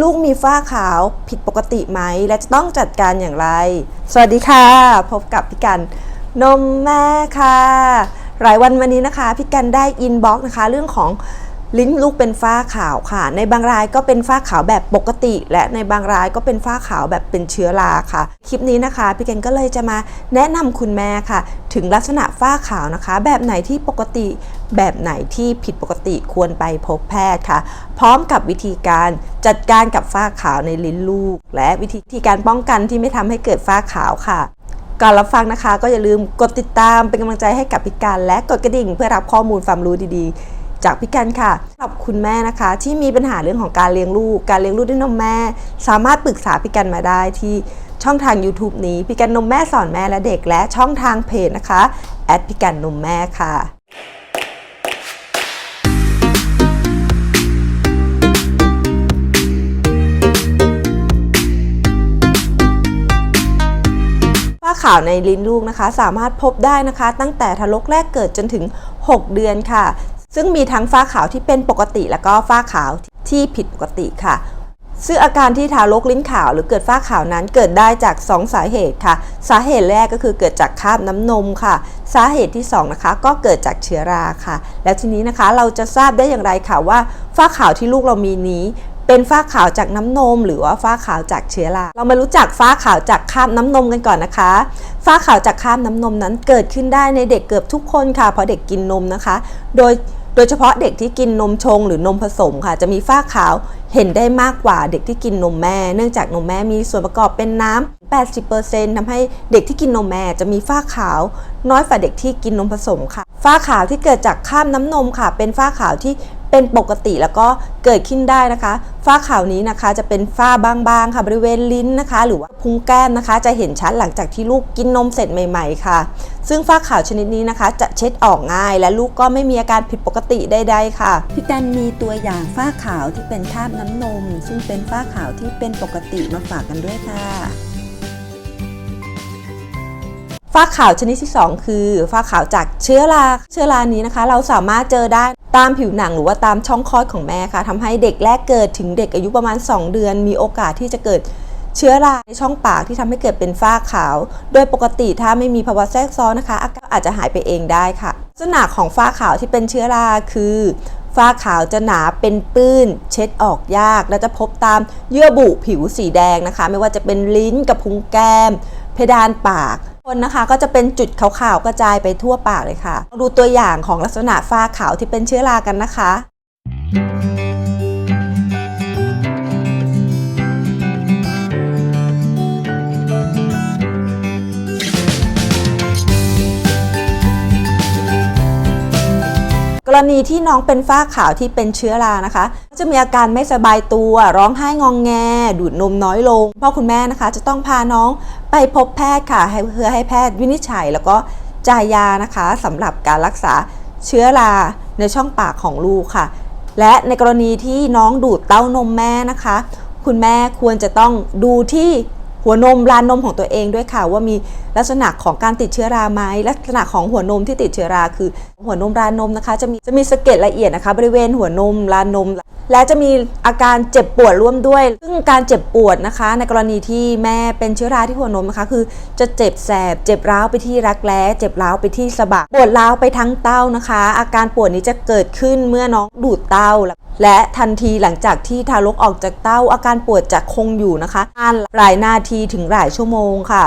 ลูกมีฝ้าขาวผิดปกติไหม และจะต้องจัดการอย่างไร สวัสดีค่ะ พบกับพี่กันนมแม่ค่ะ หลายวันวันนี้นะคะ พี่กันได้อินบ็อกนะคะ เรื่องของ ลิ้นลูกเป็นฝ้าขาวค่ะ ในบางรายก็เป็นฝ้าขาวแบบปกติ และในบางรายก็เป็นฝ้าขาวแบบเป็นเชื้อราค่ะ คลิปนี้นะคะ พี่เกันก็เลยจะมาแนะนำคุณแม่ค่ะ ถึงลักษณะฝ้าขาวนะคะ แบบไหนที่ปกติ แบบไหนที่ผิดปกติควรไปพบแพทย์ค่ะ พร้อมกับวิธีการจัดการกับฝ้าขาวในลิ้นลูก และวิธีการป้องกันที่ไม่ทำให้เกิดฝ้าขาวค่ะก่อนรับฟังนะคะ ก็อย่าลืมกดติดตามเป็นกำลังใจให้กับพี่การและกดกระดิ่งเพื่อรับข้อมูลความรู้ดีๆ จากพี่กันค่ะสำหรับคุณแม่นะคะ ที่มีปัญหาเรื่องของการเลี้ยงลูก การเลี้ยงลูกด้วยนมแม่ สามารถปรึกษาพี่กันมาได้ที่ช่องทาง YouTube นี้พี่กันนมแม่สอนแม่และเด็ก และช่องทางเพจนะคะแอดพี่กันนมแม่ค่ะฝ้าขาวในลิ้นลูกนะคะ สามารถพบได้นะคะ ตั้งแต่ทารกแรกเกิดจนถึง 6 เดือนค่ะ ซึ่งมีทั้งฝ้าขาวที่เป็นปกติ แล้วก็ฝ้าขาวที่ผิดปกติค่ะ ซึ่งอาการที่ทารกลิ้นขาวหรือเกิดฝ้าขาวนั้นเกิดได้จาก 2 สาเหตุค่ะ สาเหตุแรกก็คือเกิดจากคราบน้ำนมค่ะ สาเหตุที่ 2 นะคะก็เกิดจากเชื้อราค่ะ แล้วทีนี้นะคะเราจะทราบได้อย่างไรค่ะว่าฝ้าขาวที่ลูกเรามีนี้เป็นฝ้าขาวจากน้ำนม หรือว่าฝ้าขาวจากเชื้อรา เรามารู้จักฝ้าขาวจากคราบน้ำนมกันก่อนนะคะ ฝ้าขาวจากคราบน้ำนมนั้นเกิดขึ้นได้ในเด็กเกือบทุกคนค่ะเพราะเด็กกินนมนะคะ โดย โดยเฉพาะเด็กที่กินนมชงหรือนมผสมค่ะ จะมีฝ้าขาวเห็นได้มากกว่าเด็กที่กินนมแม่ เนื่องจากนมแม่มีส่วนประกอบเป็นน้ำ80%ทำให้เด็กที่กินนมแม่จะมีฝ้าขาว น้อยกว่าเด็กที่กินนมผสมค่ะ ฝ้าขาวที่เกิดจากข้ามน้ำนมค่ะ เป็นฝ้าขาวที่ เป็นปกติแล้วก็เกิดขึ้นได้นะคะ ฝ้าขาวนี้นะคะจะเป็นฝ้าบางๆค่ะบริเวณลิ้นนะคะ หรือว่าพุงแก้มนะคะ จะเห็นชัดหลังจากที่ลูกกินนมเสร็จใหม่ ๆ ค่ะ ซึ่งฝ้าขาวชนิดนี้นะคะ จะเช็ดออกง่าย และลูกก็ไม่มีอาการผิดปกติใดๆค่ะพี่กันมีตัวอย่างฝ้าขาวที่เป็นคราบน้ำนม ซึ่งเป็นฝ้าขาวที่เป็นปกติมาฝากกันด้วยค่ะ ฝ้าขาวชนิดที่ 2 คือฝ้าขาวจากเชื้อราเชื้อรานี้นะคะ เราสามารถเจอได้ตามผิวหนังหรือว่าตามช่องคลอดของแม่ค่ะทำให้เด็กแรกเกิดถึงเด็กอายุประมาณ 2 เดือน มีโอกาสที่จะเกิดเชื้อราในช่องปากที่ทำให้เกิดเป็นฝ้าขาว โดยปกติถ้าไม่มีภาวะแทรกซ้อนนะคะอาการอาจจะหายไปเองได้ค่ะ ลักษณะของฝ้าขาวที่เป็นเชื้อราคือฝ้าขาวจะหนาเป็นปื้น เช็ดออกยาก และจะพบตามเยื่อบุผิวสีแดงนะคะ ไม่ว่าจะเป็นลิ้นกับพุงแก้ม เพดานปาก คนนะคะก็จะเป็นจุดขาวๆกระจายไปทั่วปากเลยค่ะ ดูตัวอย่างของลักษณะฝ้าขาวที่เป็นเชื้อรากันนะคะ รณีที่น้องเป็นฝ้าขาวที่เป็นเชื้อรานะคะ จะมีอาการไม่สบายตัว ร้องไห้งองแง ดูดนมน้อยลงพ่อคุณแม่นะคะ จะต้องพาน้องไปพบแพทย์ค่ะให้เพื่อให้แพทย์วินิจฉัย แล้วก็จ่ายยานะคะสำหรับการรักษาเชื้อราในช่องปากของลูกค่ะ และในกรณีที่น้องดูดเต้านมแม่นะคะ คุณแม่ควรจะต้องดูที่ หัวนมรานนมของตัวเองด้วยค่ะ ว่ามีลักษณะของการติดเชื้อราไหมลักษณะของหัวนมที่ติดเชื้อราคือ หัวนมรานนมนะคะ จะมีจะมีสะเก็ดละเอียดนะคะ บริเวณหัวนมรานนม และจะมีอาการเจ็บปวดร่วมด้วย ซึ่งการเจ็บปวดนะคะ ในกรณีที่แม่เป็นเชื้อราที่หัวนมนะคะ คือจะเจ็บแสบ เจ็บร้าวไปที่รักแร้ เจ็บร้าวไปที่สะบัก ปวดร้าวไปทั้งเต้านะคะ อาการปวดนี้จะเกิดขึ้นเมื่อน้องดูดเต้า และทันทีหลังจากที่ทารกออกจากเต้า อาการปวดจะคงอยู่นะคะนานหลายนาทีถึงหลายชั่วโมงค่ะ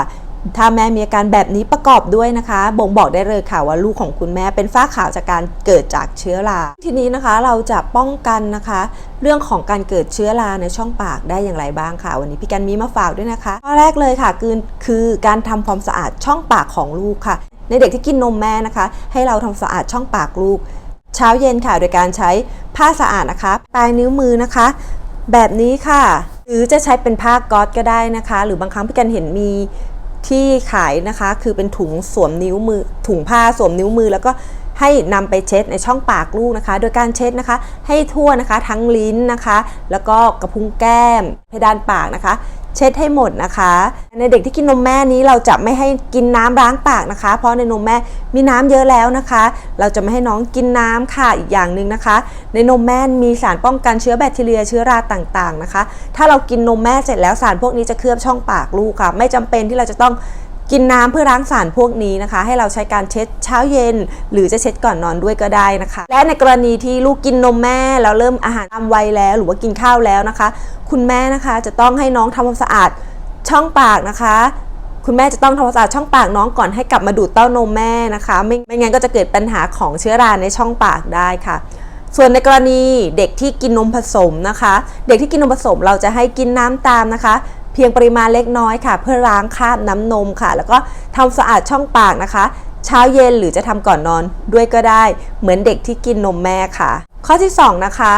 ถ้าแม่มีอาการแบบนี้ประกอบด้วยนะคะ บ่งบอกได้เลยค่ะว่าลูกของคุณแม่เป็นฝ้าขาวจากการเกิดจากเชื้อรา ทีนี้นะคะเราจะป้องกันนะคะ เรื่องของการเกิดเชื้อราในช่องปากได้อย่างไรบ้างค่ะ วันนี้พี่กันมีมาฝากด้วยนะคะข้อแรกเลยค่ะคือคือการทำความสะอาดช่องปากของลูกค่ะ ในเด็กที่กินนมแม่นะคะ ให้เราทำสะอาดช่องปากลูก เช้าเย็นค่ะ โดยการใช้ผ้าสะอาดนะคะปลายนิ้วมือนะคะ แบบนี้ค่ะ หรือจะใช้เป็นผ้าก๊อซก็ได้นะคะ หรือบางครั้งพี่กันเห็นมี ที่ขายนะคะคือเป็นถุงสวมนิ้วมือถุงผ้าสวมนิ้วมือ แล้วก็ให้นำไปเช็ดในช่องปากลูกนะคะ โดยการเช็ดนะคะ ให้ทั่วนะคะทั้งลิ้นนะคะ แล้วก็กระพุ้งแก้ม เพดานปากนะคะ เช็ดให้หมดนะคะ ในเด็กที่กินนมแม่นี้เราจะไม่ให้กินน้ำล้างปากนะคะ เพราะในนมแม่มีน้ำเยอะแล้วนะคะ เราจะไม่ให้น้องกินน้ำค่ะอีกอย่างหนึ่งนะคะ ในนมแม่มีสารป้องกันเชื้อแบคทีเรียเชื้อราต่างๆนะคะ ถ้าเรากินนมแม่เสร็จแล้วสารพวกนี้จะเคลือบช่องปากลูกค่ะ ไม่จำเป็นที่เราจะต้อง กินน้ำเพื่อล้างสารพวกนี้นะคะ ให้เราใช้การเช็ดเช้าเย็น หรือจะเช็ดก่อนนอนด้วยก็ได้นะคะ และในกรณีที่ลูกกินนมแม่แล้วเริ่มอาหารตามวัยแล้ว หรือว่ากินข้าวแล้วนะคะ คุณแม่นะคะจะต้องให้น้องทำความสะอาดช่องปากนะคะคุณแม่จะต้องทำความสะอาดช่องปากน้องก่อนให้กลับมาดูดเต้านมแม่นะคะ ไม่ไม่งั้นก็จะเกิดปัญหาของเชื้อราในช่องปากได้ค่ะ ส่วนในกรณีเด็กที่กินนมผสมนะคะ เด็กที่กินนมผสมเราจะให้กินน้ำตามนะคะ พียงปริมาณเล็กน้อยค่ะ เพื่อล้างคราบน้ำนมค่ะ แล้วก็ทำสะอาดช่องปากนะคะ เช้าเย็นหรือจะทำก่อนนอนด้วยก็ได้ เหมือนเด็กที่กินนมแม่ค่ะ ข้อที่สองนะคะ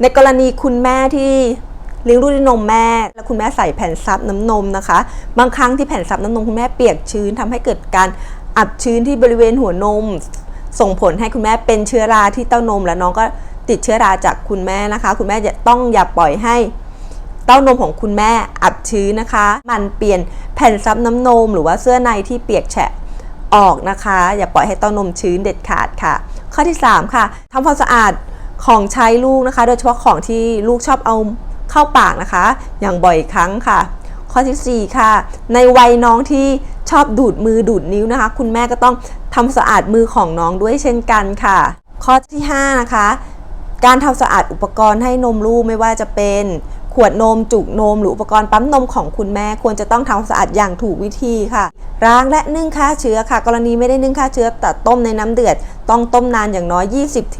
ในกรณีคุณแม่ที่เลี้ยงลูกด้วยนมแม่ แล้วคุณแม่ใส่แผ่นซับน้ำนมนะคะ บางครั้งที่แผ่นซับน้ำนมคุณแม่เปียกชื้นทำให้เกิดการอับชื้นที่บริเวณหัวนม ส่งผลให้คุณแม่เป็นเชื้อราที่เต้านม และน้องก็ติดเชื้อราจากคุณแม่นะคะ คุณแม่จะต้องอย่าปล่อยให้ เต้านมของคุณแม่อับชื้นนะคะ มันเปลี่ยนแผ่นซับน้ำนม หรือว่าเสื้อในที่เปียกแฉะออกนะคะ อย่าปล่อยให้เต้านมชื้นเด็ดขาดค่ะ ข้อที่ 3 ค่ะทำความสะอาดของใช้ลูกนะคะ โดยเฉพาะของที่ลูกชอบเอาเข้าปากนะคะ อย่างบ่อยครั้งค่ะ ข้อทีสี่4 ค่ะ ในวัยน้องที่ชอบดูดมือดูดนิ้วนะคะ คุณแม่ก็ต้องทำสะอาดมือของน้องด้วยเช่นกันค่ะ ข้อที่ 5 นะคะ การทำสะอาดอุปกรณ์ให้นมลูกไม่ว่าจะเป็น วดนม จุกนม หรืออุปกรณ์ปั๊มนมของคุณแม่ควรจะต้องทำความสะอาดอย่างถูกวิธีค่ะล้างและนึ่งฆ่าเชื้อค่ะ กรณีไม่ได้นึ่งฆ่าเชื้อแต่ต้มในน้ำเดือด ต้องต้มนานอย่างน้อย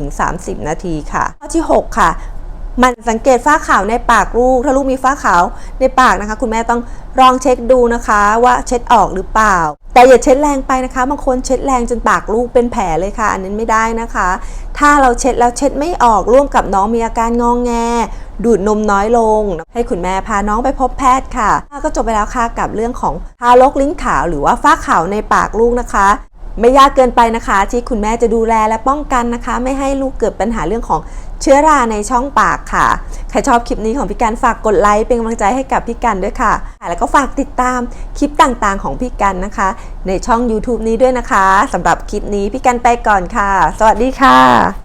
20-30 นาทีค่ะ ข้อที่ 6 ค่ะมันสังเกตฝ้าขาวในปากลูก ถ้าลูกมีฝ้าขาวในปากนะคะ คุณแม่ต้องลองเช็คดูนะคะว่าเช็ดออกหรือเปล่า แต่อย่าเช็ดแรงไปนะคะบางคนเช็ดแรงจนปากลูกเป็นแผลเลยค่ะ อันนั้นไม่ได้นะคะ ถ้าเราเช็ดแล้วเช็ดไม่ออกร่วมกับน้องมีอาการงองแง ดูดนมน้อยลง ให้คุณแม่พาน้องไปพบแพทย์ค่ะ ก็จบไปแล้วค่ะกับเรื่องของทารกลิ้นขาวหรือว่าฝ้าขาวในปากลูกนะคะ ไม่ยากเกินไปนะคะ ที่คุณแม่จะดูแลและป้องกันนะคะ ไม่ให้ลูกเกิดปัญหาเรื่องของเชื้อราในช่องปากค่ะ ใครชอบคลิปนี้ของพี่กันฝากกดไลค์เป็นกำลังใจให้กับพี่กันด้วยค่ะ แล้วก็ฝากติดตามคลิปต่างๆ ของพี่กันนะคะ ในช่อง YouTube นี้ด้วยนะคะสำหรับคลิปนี้พี่กันไปก่อนค่ะ สวัสดีค่ะ